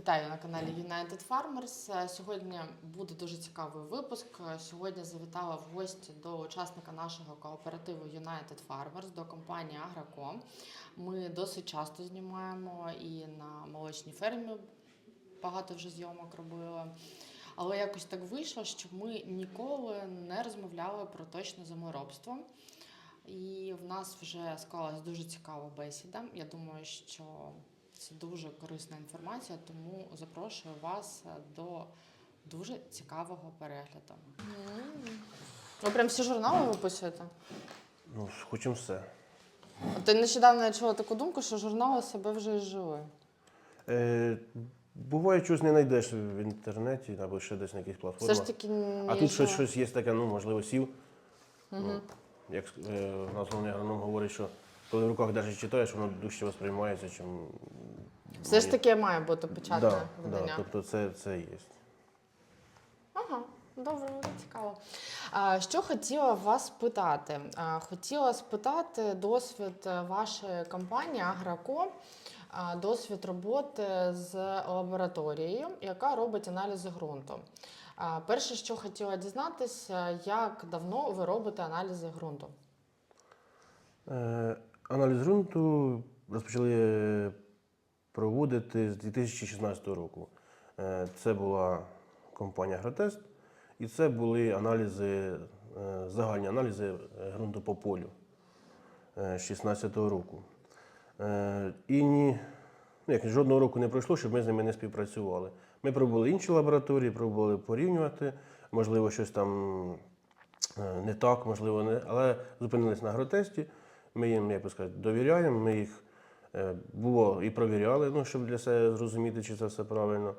Вітаю на каналі United Farmers. Е, Сьогодні буде дуже цікавий випуск. Е, Сьогодні завітала в гості до учасника нашого кооперативу United Farmers, до компанії Аграком. Ми досить часто знімаємо і на молочній фермі багато вже зйомок робили. Але якось так вийшло, що ми ніколи не розмовляли про точне землеробство. І в нас вже склалась дуже цікава бесіда. Я думаю, що це дуже корисна інформація, тому запрошую вас до дуже цікавого перегляду. Ви прям всі журнали виписуєте? Ну, хочемо все. Я нещодавно я чула таку думку, що журнали себе вже і жили. Е, буває, щось не знайдеш в інтернеті або ще десь на якихось Все платформах. ж таки а тут щось, щось є таке, ну, можливо, сів. Ну, як е, у нас головний агроном говорить, що коли в руках навіть читаєш, воно дужче восприймається, чим. Все ж таки має бути печатне да, видання. да, тобто це, це є. Ага, добре, дуже цікаво. А, що хотіла вас питати? А, хотіла спитати досвід е, вашої компанії Аграко, досвід роботи з лабораторією, яка робить аналізи ґрунту. Перше, що хотіла дізнатися, як давно ви робите аналізи ґрунту? Е, аналіз ґрунту розпочали проводити з 2016 року. Е, це була компанія Агротест, і це були аналізи, е, загальні аналізи е, ґрунту по полю е, з 2016 року. Е, І ні, ну, як, жодного року не пройшло, щоб ми з ними не співпрацювали. Ми пробували інші лабораторії, пробували порівнювати, можливо, щось там е, не так, можливо, не. Але зупинились на агротесті. Ми їм, як би сказати, довіряємо. Ми їх е, було і провіряли, ну, щоб для себе зрозуміти, чи це все правильно.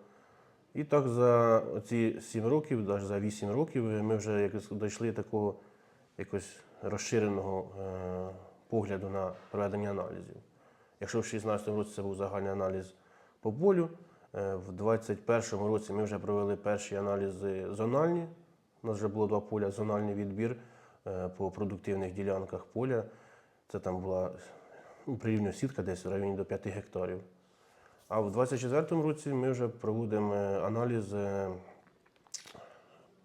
І так за ці 7 років, навіть за 8 років, ми вже якось дійшли такого якось розширеного е, погляду на проведення аналізів. Якщо в 2016 році це був загальний аналіз по полю, е, в 2021 році ми вже провели перші аналізи зональні. У нас вже було два поля, зональний відбір по продуктивних ділянках поля. Це там була ну, прирівнювана сітка десь в районі до 5 гектарів. А в 2024 році ми вже проводимо аналіз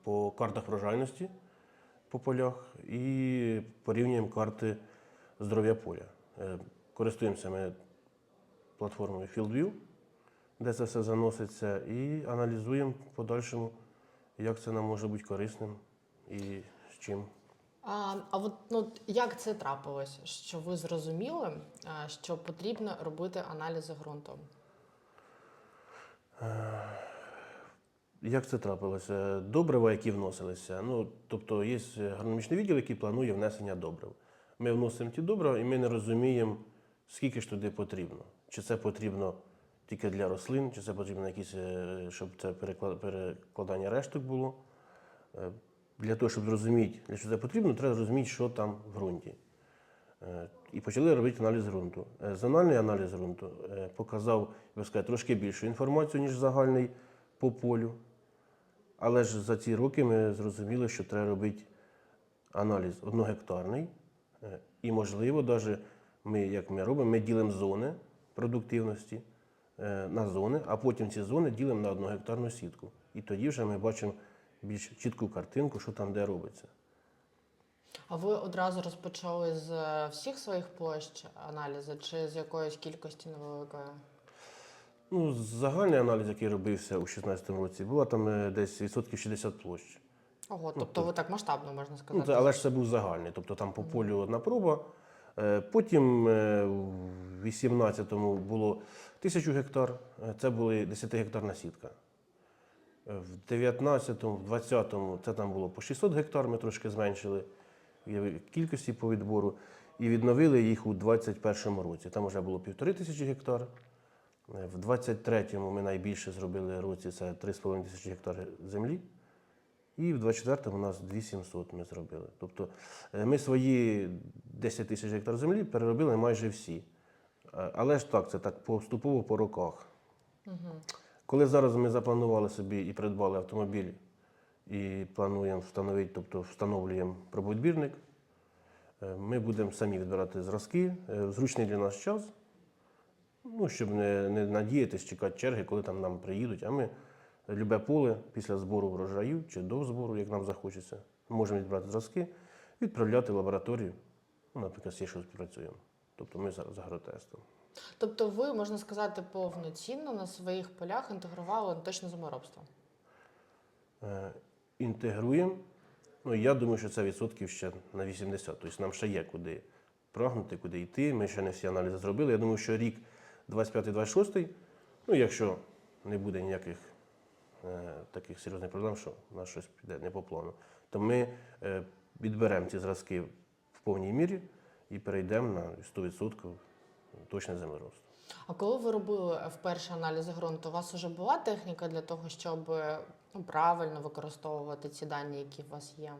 по картах врожайності по полях і порівнюємо карти здоров'я поля. Е, Користуємося ми платформою FieldView, де це все заноситься, і аналізуємо в подальшому, як це нам може бути корисним і з чим. А, а от ну, як це трапилось, що ви зрозуміли, що потрібно робити аналізи ґрунту? Як це трапилося? Добрива, які вносилися. Ну, тобто є агрономічний відділ, який планує внесення добрив. Ми вносимо ті добрива, і ми не розуміємо, скільки ж туди потрібно. Чи це потрібно тільки для рослин, чи це потрібно якісь, е, щоб це перекла- перекладання решток було. Для того, щоб зрозуміти, для що це потрібно, треба зрозуміти, що там в ґрунті. Е, І почали робити аналіз ґрунту. Е, Зональний аналіз ґрунту е, показав, я сказати, трошки більшу інформацію, ніж загальний по полю. Але ж за ці роки ми зрозуміли, що треба робити аналіз одногектарний. І, можливо, навіть ми, як ми робимо, ми ділимо зони продуктивності на зони, а потім ці зони ділимо на одногектарну сітку. І тоді вже ми бачимо більш чітку картинку, що там де робиться. А ви одразу розпочали з е, всіх своїх площ аналізи чи з якоїсь кількості невеликої? Ну, загальний аналіз, який робився у 2016 році, було там е, десь відсотків 60 площ. Ого, тобто ви так масштабно можна Ну, сказати. це, але ж це був загальний, тобто там по полю одна проба. Е, Потім в 18-му було 1000 гектар, це була 10-гектарна сітка. В 19-му, в 20-му це там було по 600 гектар, ми трошки зменшили кількості по відбору. І відновили їх у 21-му році. Там вже було півтори тисячі гектар. Е, В 23-му ми найбільше зробили році, це 3,5 тисячі гектар землі. І в 24-му у нас 2700 ми зробили. Тобто е, ми свої 10 тисяч гектар землі переробили майже всі. Е, Але ж так, це так поступово по роках. Коли зараз ми запланували собі і придбали автомобіль, і плануємо встановити, тобто встановлюємо пробовідбірник, е, ми будемо самі відбирати зразки, е, в зручний для нас час. ну, щоб не, не надіятись, чекати черги, коли там нам приїдуть. А ми любе поле після збору врожаю чи до збору, як нам захочеться, можемо відбрати зразки, відправляти в лабораторію. Ну, наприклад, з що співпрацюємо. Тобто ми зараз за агротестом. Тобто, ви можна сказати повноцінно на своїх полях інтегрували точно землеробство. Е, інтегруємо. Ну, я думаю, що це відсотків ще на 80. Тобто нам ще є куди прагнути, куди йти. Ми ще не всі аналізи зробили. Я думаю, що рік 25-26, ну, якщо не буде ніяких е, таких серйозних проблем, що у нас щось піде не по плану, то ми е, відберемо ці зразки в повній мірі і перейдемо на 100% точне землеробство. А коли ви робили вперше аналізи ґрунту, у вас вже була техніка для того, щоб ну, правильно використовувати ці дані, які у вас є?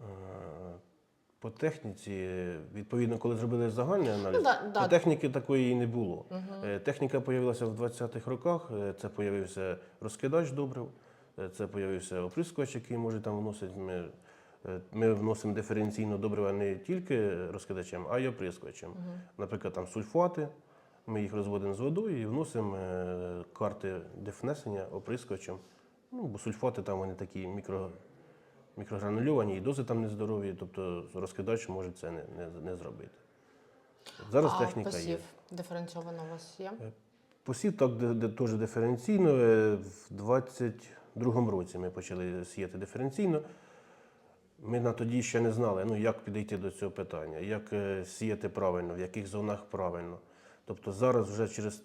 Е, По техніці, відповідно, коли зробили загальний аналіз, Ну, да, да. техніки такої і не було. Е, Техніка з'явилася в 20-х роках. Е, Це з'явився розкидач добрив, е, це з'явився оприскувач, який може там вносити. Ми, е, вносимо диференційно добрива не тільки розкидачем, а й оприскувачем. Наприклад, там сульфати. Ми їх розводимо з водою і вносимо е, карти дифнесення оприскувачем. Ну, бо сульфати там вони такі мікро, мікрогранульовані, і дози там нездорові, тобто розкидач може це не, не, не зробити. Зараз а техніка посів є. диференційовано у вас є? Посів так де, де теж диференційно. Е, В 22-му році ми почали сіяти диференційно. Ми на тоді ще не знали, ну, як підійти до цього питання, як е, сіяти правильно, в яких зонах правильно. Тобто зараз, вже через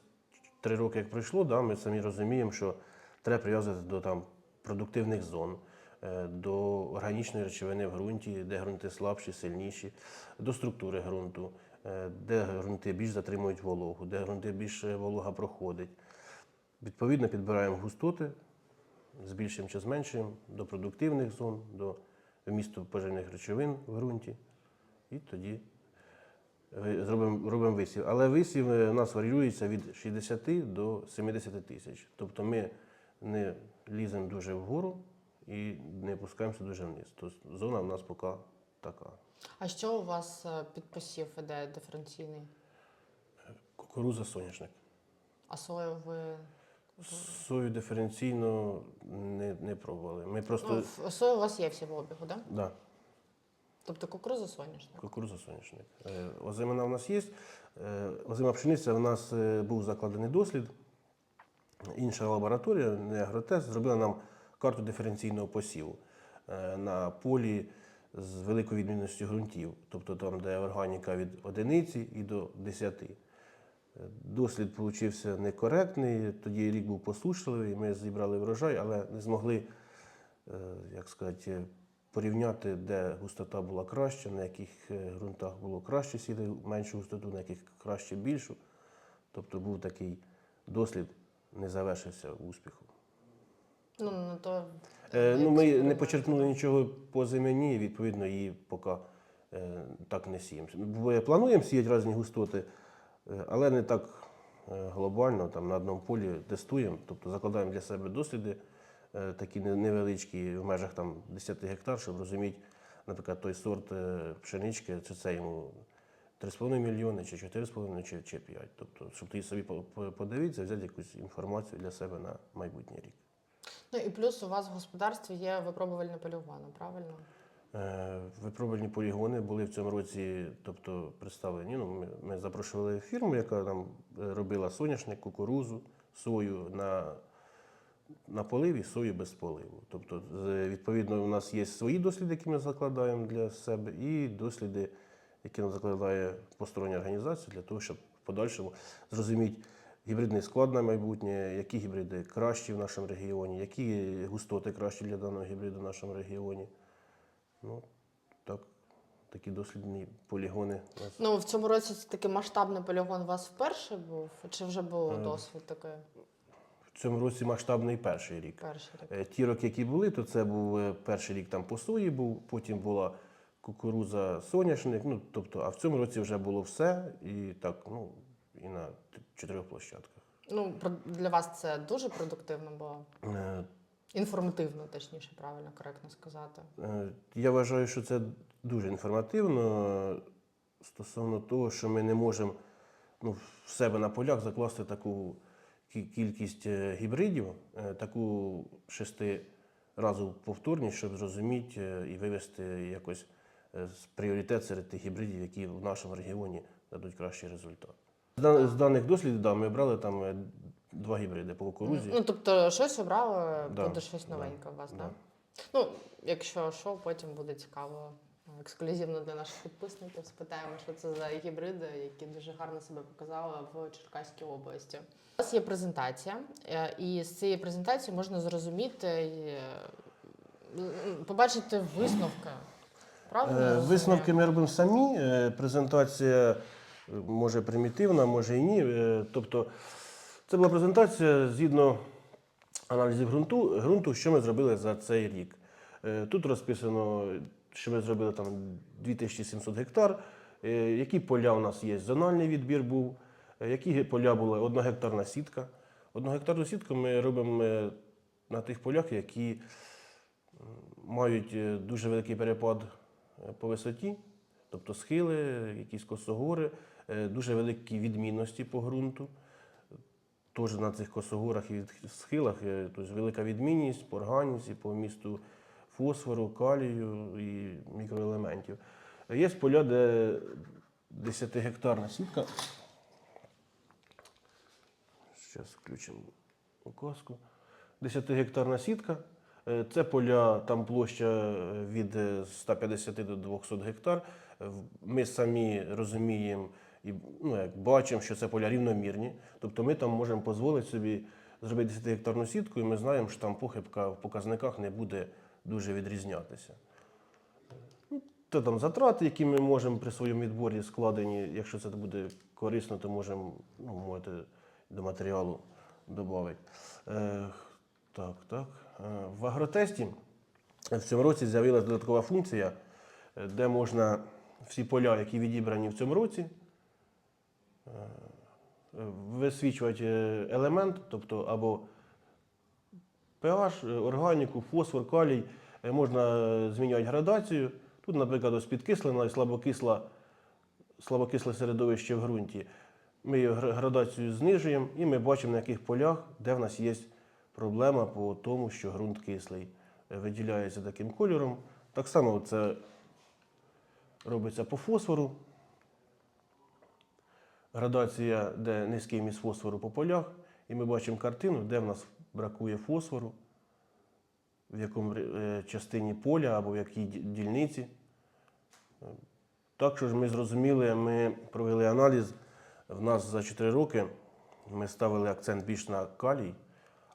три роки, як пройшло, да, ми самі розуміємо, що треба прив'язати до там, продуктивних зон, е, до органічної речовини в ґрунті, де ґрунти слабші, сильніші, до структури ґрунту, е, де ґрунти більш затримують вологу, де ґрунти більше волога проходить. Відповідно, підбираємо густоти, збільшуємо чи зменшуємо до продуктивних зон, до вмісту поживних речовин в ґрунті. І тоді зробимо, робимо висів. Але висів е, у нас варіюється від 60 до 70 тисяч. Тобто ми не ліземо дуже вгору і не опускаємося дуже вниз. Тобто зона в нас поки така. А що у вас е, під посів іде диференційний? Кукуруза соняшник. А сою ви Сою диференційно не, не пробували. Ми просто. ну, сою у вас є всі в обігу, да? да, Тобто кукуруза соняшник. Кукуруза соняшник. Е, Озимина в нас є. Е, Озима пшениця в нас е, був закладений дослід. Інша лабораторія, не агротест, зробила нам карту диференційного посіву на полі з великою відмінністю ґрунтів, тобто там, де органіка від одиниці і до 10. Дослід получився некоректний, тоді рік був посушливий, ми зібрали врожай, але не змогли, е, як сказати, порівняти, де густота була краща, на яких е, ґрунтах було краще сіти меншу густоту, на яких краще більшу. Тобто був такий дослід, не завершився успіхом. Ну, на то Е, ну, ми не почерпнули нічого по зимені, і, відповідно, її поки е, так не сіємо. Бо Плануємо сіяти різні густоти, але не так е, глобально, там на одному полі тестуємо, тобто закладаємо для себе досліди, е, такі невеличкі в межах там, 10 гектар, щоб розуміти, наприклад, той сорт е, пшенички, чи це йому 3,5 мільйони, чи 4,5, чи, чи 5. Тобто, щоб ти собі по- по- подивитися, взяти якусь інформацію для себе на майбутній рік. Ну і плюс у вас в господарстві є випробувальні полігони, правильно? Е, Випробувальні полігони були в цьому році, тобто представлені. Ну, ми, ми запрошували фірму, яка там е, робила соняшник, кукурузу, сою на, на поливі, сою без поливу. Тобто, відповідно, у нас є свої досліди, які ми закладаємо для себе, і досліди, які нам закладає постороння організація, для того, щоб в подальшому зрозуміти гібридний склад на майбутнє, які гібриди кращі в нашому регіоні, які густоти кращі для даного гібриду в нашому регіоні. Ну, так, такі дослідні полігони у нас. Ну в цьому році це такий масштабний полігон у вас вперше був? Чи вже був Е, досвід такий В цьому році масштабний перший рік. перший рік? Е, Ті роки, які були, то це був е, перший рік там по сої був, потім була кукуруза соняшник. Ну, тобто, а в цьому році вже було все і так, ну, і на т- чотирьох площадках. Ну про- для вас це дуже продуктивно було. Е, Інформативно, точніше, правильно, коректно сказати. Е, Я вважаю, що це дуже інформативно е, стосовно того, що ми не можемо ну, в себе на полях закласти таку кількість е, гібридів, таку шестиразову повторність, щоб зрозуміти і вивести якось пріоритет серед тих гібридів, які в нашому регіоні дадуть кращий результат. З даних дослідів да, ми брали там два гібриди по кукурузі. Ну, тобто, щось обрали, Да, буде щось да, новеньке у вас, да. так? Ну, якщо що, потім буде цікаво. Ексклюзивно для наших підписників спитаємо, що це за гібриди, які дуже гарно себе показали в Черкаській області. У нас є презентація, е, і з цієї презентації можна зрозуміти, е, побачити висновки. Правда? Е? Висновки ми робимо самі. Е, Презентація е, може примітивна, може і ні. Е, Тобто це була презентація згідно аналізів ґрунту, ґрунту, що ми зробили за цей рік. Е, Тут розписано, що ми зробили там 2700 гектар, е, які поля у нас є. Зональний відбір був, е, які поля була одногектарна сітка. Одногектарну сітку ми робимо на тих полях, які мають дуже великий перепад по висоті, тобто схили, якісь косогори, дуже великі відмінності по ґрунту. Теж на цих косогорах і схилах е, тобто велика відмінність по органіці, по місту фосфору, калію і мікроелементів. Є поля, де 10-гектарна сітка. Зараз включимо указку. 10-гектарна сітка. Е, Це поля, там площа е, від е, 150 до 200 гектар. Ми самі розуміємо і ну, як бачимо, що це поля рівномірні. Тобто ми там можемо дозволити собі зробити 10-гектарну сітку, і ми знаємо, що там похибка в показниках не буде дуже відрізнятися. Ну, Це там затрати, які ми можемо при своєму відборі складені. Якщо це буде корисно, то можемо ну, можете до матеріалу додати. Е, так, так. Е, в агротесті в цьому році з'явилася додаткова функція, е, де можна всі поля, які відібрані в цьому році, висвічувати е, елемент, тобто або pH, е, органіку, фосфор, калій, е, можна е, змінювати градацію. Тут, наприклад, ось підкислена і слабокисла, слабокисле середовище в ґрунті. Ми градацію знижуємо і ми бачимо, на яких полях, де в нас є проблема по тому, що ґрунт кислий. Е, Виділяється таким кольором. Так само це робиться по фосфору. Градація, де низький міст фосфору по полях, і ми бачимо картину, де в нас бракує фосфору, в якому е, частині поля або в якій дільниці. Так що ж ми зрозуміли, ми провели аналіз. В нас за 4 роки ми ставили акцент більш на калій,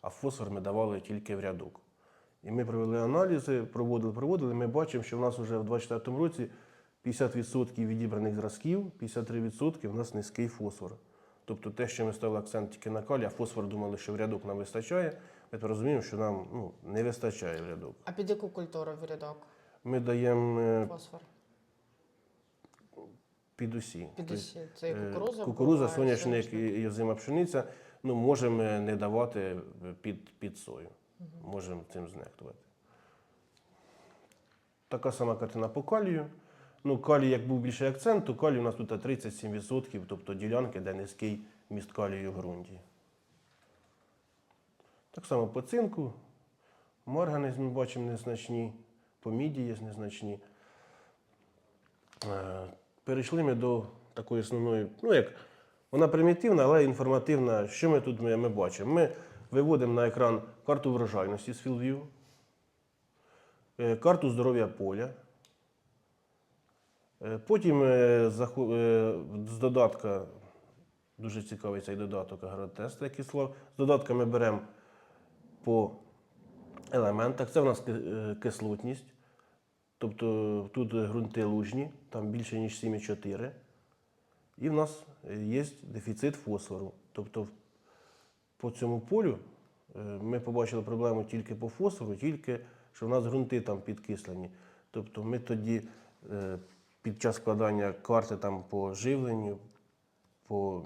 а фосфор ми давали тільки в рядок. І ми провели аналізи, проводили, проводили. Ми бачимо, що в нас вже в 2024 році 50% відібраних зразків, 53% в нас низький фосфор. Тобто те, що ми ставили акцент тільки на калій, а фосфор думали, що в рядок нам вистачає. Ми тепер розуміємо, що нам ну, не вистачає в рядок. А під яку культуру в рядок? Ми даємо е, Фосфор. під усі. Під Тобто, усі. Це і Е, кукуруза. Кукуруза, соняшник і озима пшениця. Ну, можемо не давати під, під сою. Можемо цим знехтувати. Така сама картина по калію. Ну, калій, як був більший акцент, то калій у нас тут 37%, тобто ділянки, де низький міст калію в ґрунті. Так само по цинку. Марганець ми бачимо незначні, по міді є незначні. Е, Перейшли ми до такої основної, ну як вона примітивна, але інформативна. Що ми тут ми, ми бачимо? Ми виводимо на екран карту врожайності з FieldView, е, карту здоров'я поля. Е, Потім е, е, з додатка, дуже цікавий цей додаток агротест, який слов. З додатка ми беремо по елементах. Це в нас кислотність. Тобто тут ґрунти лужні, там більше, ніж 7,4. І в нас є дефіцит фосфору. Тобто по цьому полю ми побачили проблему тільки по фосфору, тільки що в нас ґрунти там підкислені. Тобто ми тоді під час складання карти там по живленню, по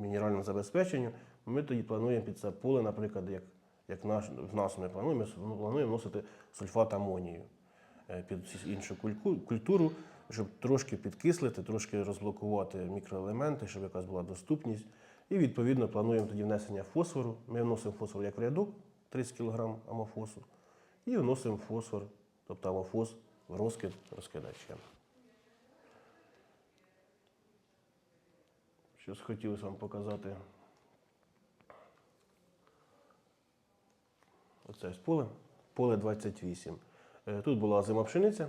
мінеральному забезпеченню, ми тоді плануємо під це поле, наприклад, як, як наш, в нас ми плануємо, ми плануємо вносити сульфат амонію е, під іншу культуру. щоб трошки підкислити, трошки розблокувати мікроелементи, щоб якась була доступність. І відповідно плануємо тоді внесення фосфору. Ми вносимо фосфор як в рядок 30 кг амофосу, і вносимо фосфор, тобто амофос в розкид розкидачем. Щось хотілося вам показати. Оце ось поле, поле 28. Е, Тут була зима пшениця.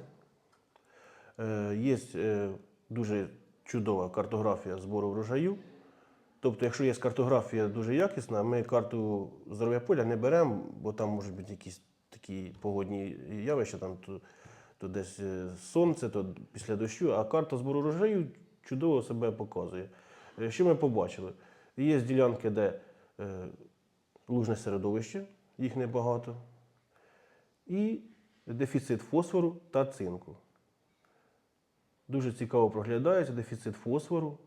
Е, Є е, дуже чудова картографія збору врожаю. Тобто, якщо є картографія дуже якісна, ми карту здоров'я поля не беремо, бо там можуть бути якісь такі погодні явища, там то, то десь сонце, то після дощу, а карта збору врожаю чудово себе показує. Е, Що ми побачили? Є ділянки, де е, лужне середовище, їх небагато, і дефіцит фосфору та цинку. Дуже цікаво проглядається дефіцит фосфору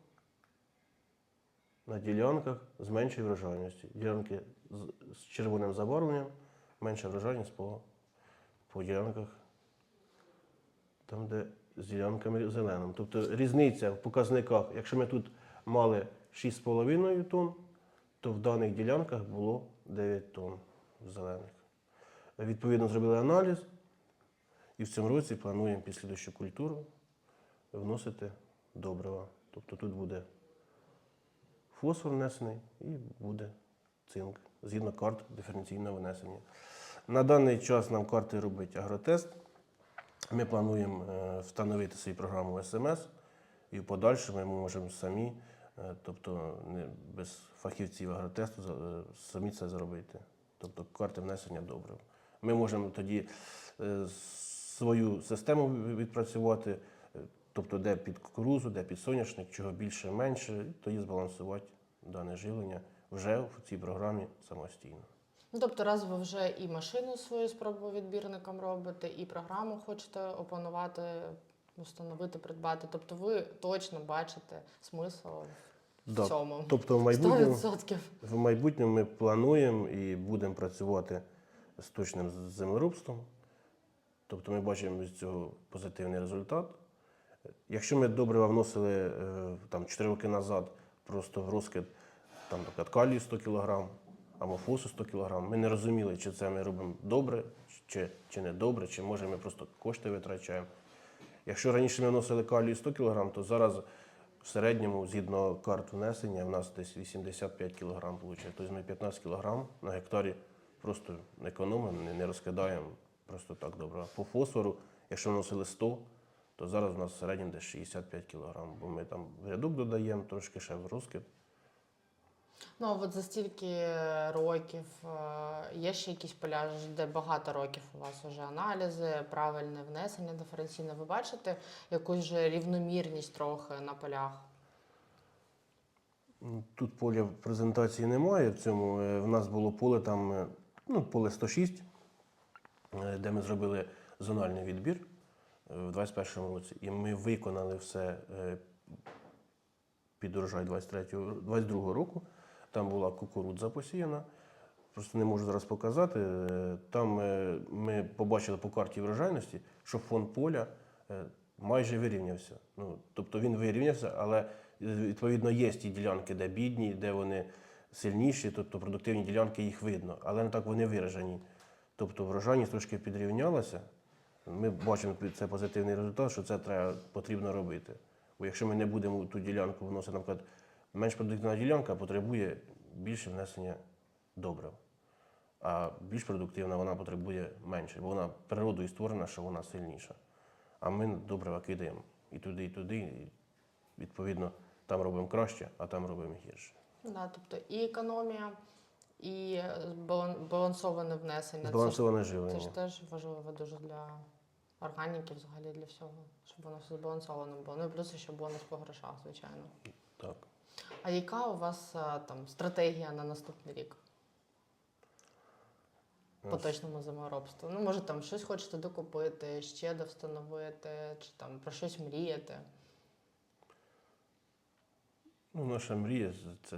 на ділянках з меншою врожайністю. Ділянки з, червоним забарвленням, менша врожайність по, по ділянках, там, де з ділянками зеленим. Тобто різниця в показниках, якщо ми тут мали 6,5 тонн, то в даних ділянках було 9 тонн зелених. Відповідно, зробили аналіз, і в цьому році плануємо під слідущу культуру вносити добрива. Тобто тут буде фосфор внесений і буде цинк, згідно карт диференційного внесення. На даний час нам карти робить агротест. Ми плануємо е, встановити свою програму СМС, і в подальшому ми можемо самі, тобто не без фахівців агротесту, е, самі це зробити. Тобто карти внесення добрив. Ми можемо тоді е, свою систему відпрацювати, е, тобто де під кукурузу, де під соняшник, чого більше, менше, тоді збалансувати дане живлення вже в цій програмі самостійно. Ну, тобто, раз ви вже і машину свою з пробовідбірником робите, і програму хочете опанувати, встановити, придбати. Тобто ви точно бачите смисл Да. цьому. Тобто в майбутньому 100%. В майбутньому ми плануємо і будемо працювати з точним землеробством. Тобто ми бачимо з цього позитивний результат. Якщо ми добрива вносили е, там, 4 роки назад просто в розкид там, наприклад, калію 100 кг, амофосу 100 кг, ми не розуміли, чи це ми робимо добре, чи, чи не добре, чи може ми просто кошти витрачаємо. Якщо раніше ми вносили калію 100 кг, то зараз в середньому, згідно карт внесення, в нас десь 85 кг виходить. Тобто ми 15 кг на гектарі просто економимо, не, не розкидаємо просто так добре. По фосфору, якщо вносили 100, то зараз у нас в середньому десь 65 кг, бо ми там рядок додаємо, трошки ще в розкид. Ну, от за стільки років е, є ще якісь поля, де багато років у вас вже аналізи, правильне внесення диференційне. Ви бачите якусь же рівномірність трохи на полях? Тут поля презентації немає. В цьому Е, в нас було поле там, е, ну, поле 106, е, де ми зробили зональний відбір в 2021 році. І ми виконали все під урожай 2022 року. Там була кукурудза посіяна. Просто не можу зараз показати. Е, Там е, ми побачили по карті врожайності, що фон поля е, майже вирівнявся. Ну, тобто він вирівнявся, але відповідно є ті ділянки, де бідні, де вони сильніші, тобто продуктивні ділянки їх видно, але не так вони виражені. Тобто врожайність трошки підрівнялася. Ми бачимо це позитивний результат, що це треба потрібно робити. Бо якщо ми не будемо ту ділянку вносити, наприклад, менш продуктивна ділянка потребує більше внесення добрив. А більш продуктивна вона потребує менше, бо вона природою створена, що вона сильніша. А ми добрива кидаємо і туди, і туди. І відповідно, там робимо краще, а там робимо гірше. Да, тобто і економія, і е, балан- балансоване внесення. Це ж- Це ж теж важливо дуже для органіки, взагалі для всього, щоб воно все збалансовано було. Ну і плюс ще бонус по грошах, звичайно. Так. А яка у вас там стратегія на наступний рік? По точному землеробству? Ну, може, там щось хочете докупити, ще довстановити, чи там про щось мріяти. Ну, наша мрія це,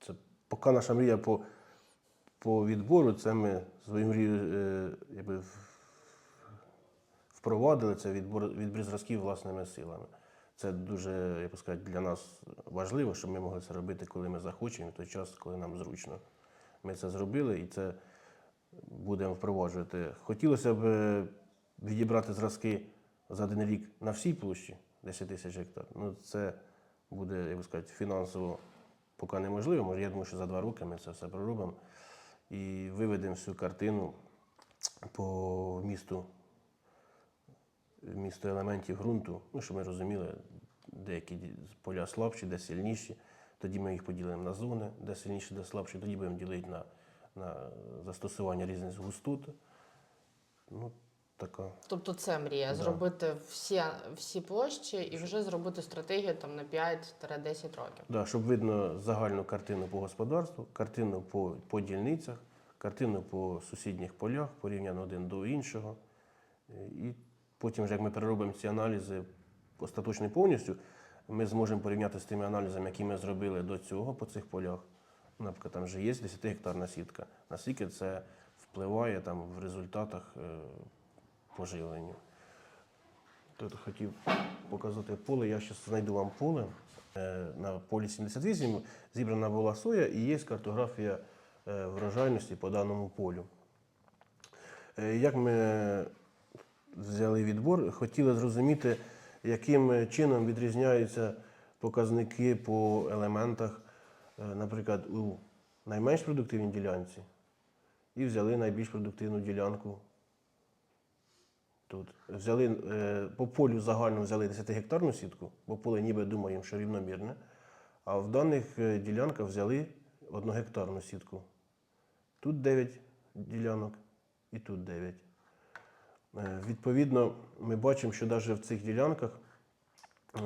це поки наша мрія по, по відбору, це ми свою мрію е, якби, впровадили це відбор, відбір зразків власними силами. Це дуже, я б сказати, для нас важливо, щоб ми могли це робити, коли ми захочемо, в той час, коли нам зручно. Ми це зробили і це будемо впроваджувати. Хотілося б е, відібрати зразки за один рік на всій площі 10 тисяч гектар. Ну, це буде, як би сказати, фінансово поки неможливо. Може, я думаю, що за два роки ми це все проробимо і виведемо всю картину по місту, місту елементів ґрунту, ну, щоб ми розуміли, деякі поля слабші, де сильніші. Тоді ми їх поділимо на зони, де сильніші, де слабші. Тоді будемо ділити на, на застосування різних густот. Ну, така. Тобто це мрія Да. зробити всі, всі площі і вже зробити стратегію там на 5-10 років. Да, щоб видно загальну картину по господарству, картину по, по дільницях, картину по сусідніх полях, порівняно один до іншого. Е, І потім, вже як ми переробимо ці аналізи остаточно повністю, ми зможемо порівняти з тими аналізами, які ми зробили до цього по цих полях. Наприклад, там вже є 10-гектарна сітка. Наскільки це впливає там, в результатах е, поживлення. Тут хотів показати поле. Я зараз знайду вам поле. Е, На полі 78 зібрана була соя і є картографія е, врожайності по даному полю. Як ми взяли відбор, хотіли зрозуміти, яким чином відрізняються показники по елементах, е, наприклад, у найменш продуктивній ділянці, і взяли найбільш продуктивну ділянку Тут взяли е, по полю загально взяли 10-гектарну сітку, бо поле ніби думаємо, що рівномірне. А в даних е, ділянках взяли одногектарну сітку. Тут 9 ділянок і тут 9. Е, відповідно, ми бачимо, що навіть в цих ділянках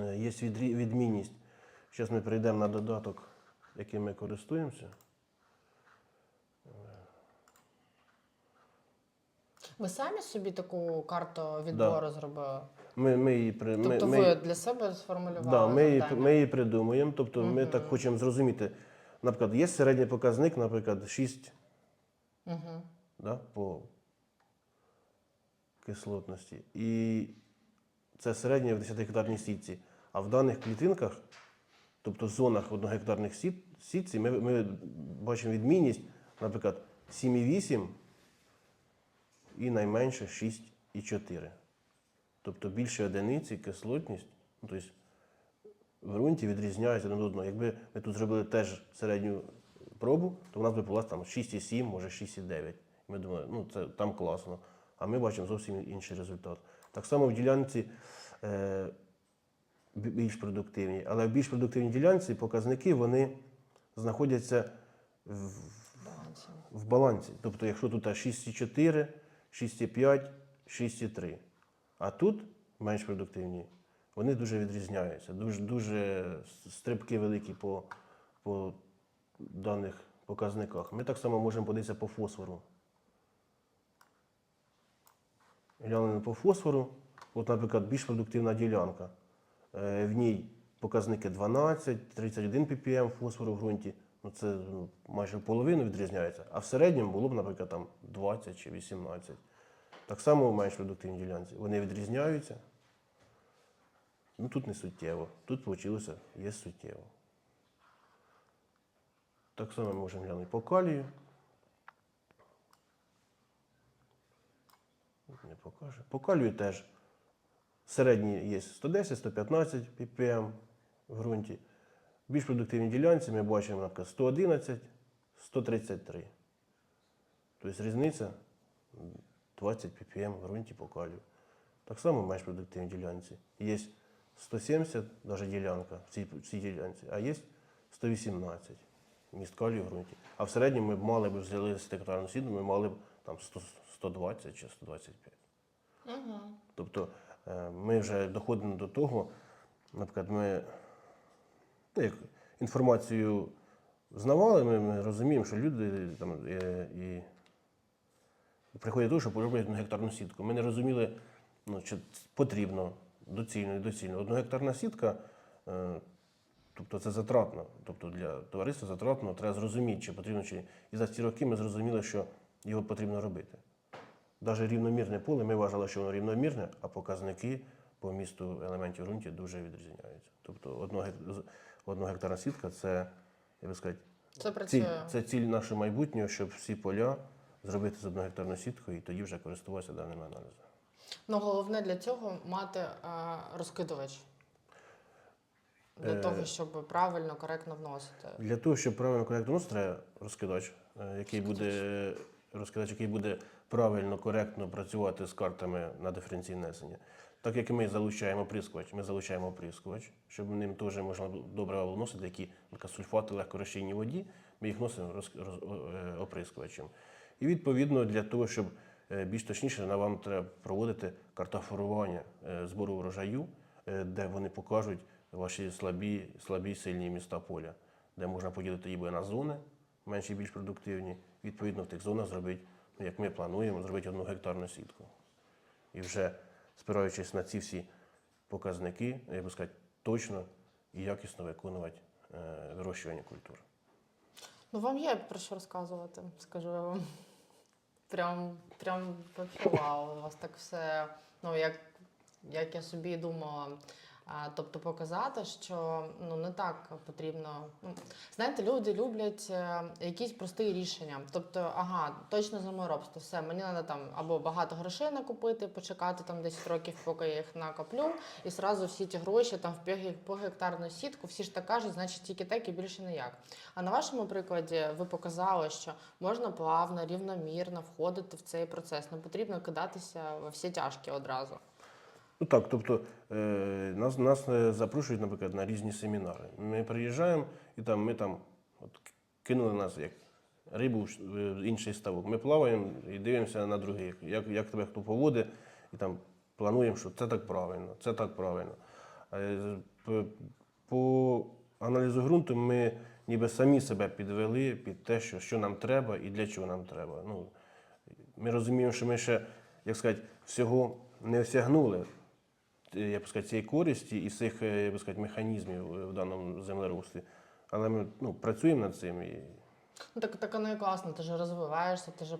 е, є відмінність. Зараз ми перейдемо на додаток, яким ми користуємося. Ви самі собі таку карту відбору зробили? Ми, ми її при- ми- Тобто ми- ви для себе сформулювали Да, ми, її, ми її придумуємо. Тобто ми так хочемо зрозуміти. Наприклад, є середній показник, наприклад, 6 Мгм. да, по кислотності. І це середнє в 10-гектарній сітці. А в даних клітинках, тобто зонах одногектарних сіт, сітці, ми, ми бачимо відмінність, наприклад, 7,8 і найменше 6,4. Тобто більше одиниці кислотність, ну, тобто в ґрунті відрізняються один одного. Якби ми тут зробили теж середню пробу, то в нас би була там 6,7, може 6,9. Ми думали, ну це там класно. А ми бачимо зовсім інший результат. Так само в ділянці е, більш продуктивні. Але в більш продуктивній ділянці показники вони знаходяться в, Балансі. в балансі. Тобто, якщо тут 6,4, 6,5, 6,3. А тут менш продуктивні, вони дуже відрізняються. Дуже, дуже стрибки великі по, по даних показниках. Ми так само можемо подивитися по фосфору. Глянули по фосфору, от, наприклад, більш продуктивна ділянка. Е, В ній показники 12, 31 ppm фосфору в ґрунті. Ну, це ну, майже половину відрізняється. А в середньому було б, наприклад, там 20 чи 18. Так само в менш продуктивній ділянці. Вони відрізняються. Ну тут не суттєво. Тут вийшло, є суттєво. Так само ми можемо глянути по калію. Тут Не покаже. По калію теж середній є 110-115 ppm в ґрунті. Більш продуктивній ділянці ми бачимо наприклад, 111, 133. Тобто різниця 20 ppm в ґрунті по калію. Так само менш продуктивній ділянці. Є 170, навіть ділянка в цій, в цій ділянці, а є 118 міст калію в ґрунті. А в середньому ми б мали б взяли стектарну сіду, ми мали б там 100, 120 чи 125. Угу. Тобто е, ми вже доходимо до того, наприклад, ми ну, інформацію знавали, ми, ми розуміємо, що люди там, е, і приходять до того, що пороблять одногектарну сітку. Ми не розуміли, ну, чи потрібно доцільно, недоцільно. Одногектарна сітка, е, тобто це затратно. Тобто для товариства затратно, треба зрозуміти, чи потрібно, чи. І за ці роки ми зрозуміли, що його потрібно робити. Навіть рівномірне поле, ми вважали, що воно рівномірне, а показники по місту елементів ґрунті дуже відрізняються. Тобто одного одного гектара сітка це, я би сказати, Це ціль, це ціль нашого майбутнього, щоб всі поля зробити з одногектарною сіткою і тоді вже користуватися даними аналізами. Ну, головне для цього мати е, розкидувач. Для Е. того, щоб правильно, коректно вносити. Для того, щоб правильно коректно вносити, треба розкидач, який буде розкидач, який буде правильно, коректно працювати з картами на диференційне несення. Так як ми залучаємо оприскувач, ми залучаємо оприскувач, щоб ним теж можна добре вносити, які сульфати легкорозчинні в воді, ми їх носимо роз, роз, е, оприскувачем. І відповідно для того, щоб е, більш точніше, на вам треба проводити картофорування е, збору врожаю, де вони покажуть ваші слабі, слабі сильні міста поля, де можна поділити її на зони, менші більш продуктивні. Відповідно, в тих зонах зробити, як ми плануємо, зробити одну гектарну сітку. І вже спираючись на ці всі показники, як би сказати, точно і якісно виконувати е, вирощування культур. Ну, вам є про що розказувати, скажу я вам. Прям, прям вау, у вас так все, ну, як, як я собі думала. Тобто показати, що ну не так потрібно. Ну, знаєте, люди люблять е, якісь прості рішення. Тобто, ага, точно землеробство, все, мені треба там або багато грошей накупити, почекати там 10 років, поки я їх накоплю, і зразу всі ті гроші там в по гектарну сітку, всі ж так кажуть, значить тільки так і більше ніяк. А на вашому прикладі ви показали, що можна плавно, рівномірно входити в цей процес. Не потрібно кидатися во всі тяжкі одразу. Ну так, тобто е, нас, нас е, запрошують, наприклад, на різні семінари. Ми приїжджаємо і там ми там от, кинули нас як рибу в інший ставок. Ми плаваємо і дивимося на других, як, як тебе хто поводить, і там плануємо, що це так правильно, це так правильно. Е, По аналізу ґрунту ми ніби самі себе підвели під те, що, що нам треба і для чого нам треба. Ну, ми розуміємо, що ми ще, як сказати, всього не осягнули е, я б сказати, цієї користі і цих е, я б сказати, механізмів е, в даному землеруслі. Але ми ну, працюємо над цим і Ну так, так воно і класно, ти ж розвиваєшся, ти ж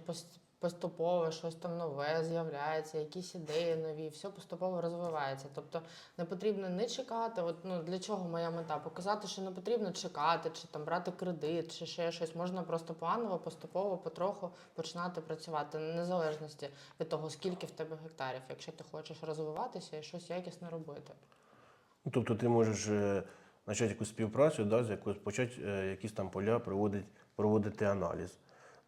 поступово щось там нове з'являється, якісь ідеї нові, все поступово розвивається. Тобто не потрібно не чекати. От ну для чого моя мета? Показати, що не потрібно чекати, чи там брати кредит, чи ще щось. Можна просто планово, поступово, потроху починати працювати, незалежності від того, скільки в тебе гектарів, якщо ти хочеш розвиватися і щось якісне робити. Ну, тобто ти можеш е, почати якусь співпрацю, да, з якось почати е, якісь там поля проводити, проводити аналіз.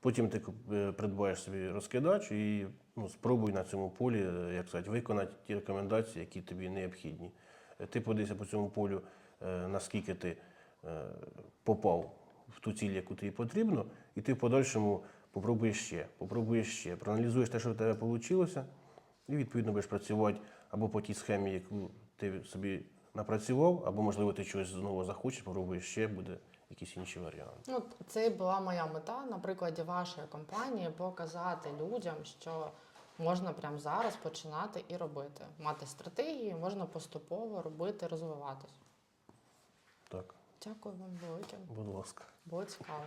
Потім ти е, придбаєш собі розкидач і ну, спробуй на цьому полі е, як сказати, виконати ті рекомендації, які тобі необхідні. Е, Ти подивися по цьому полю, наскільки ти попав в ту ціль, яку тобі потрібно, і ти в подальшому попробуєш ще, попробуєш ще, проаналізуєш те, що в тебе вийшло, і відповідно будеш працювати або по тій схемі, яку ти собі напрацював, або, можливо, ти чогось знову захочеш, попробуєш ще, буде якийсь інші варіанти. Ну, це була моя мета на прикладі вашої компанії показати людям, що можна прямо зараз починати і робити. Мати стратегію, можна поступово робити, розвиватись. Так, Дякую вам велике, будь ласка. було цікаво.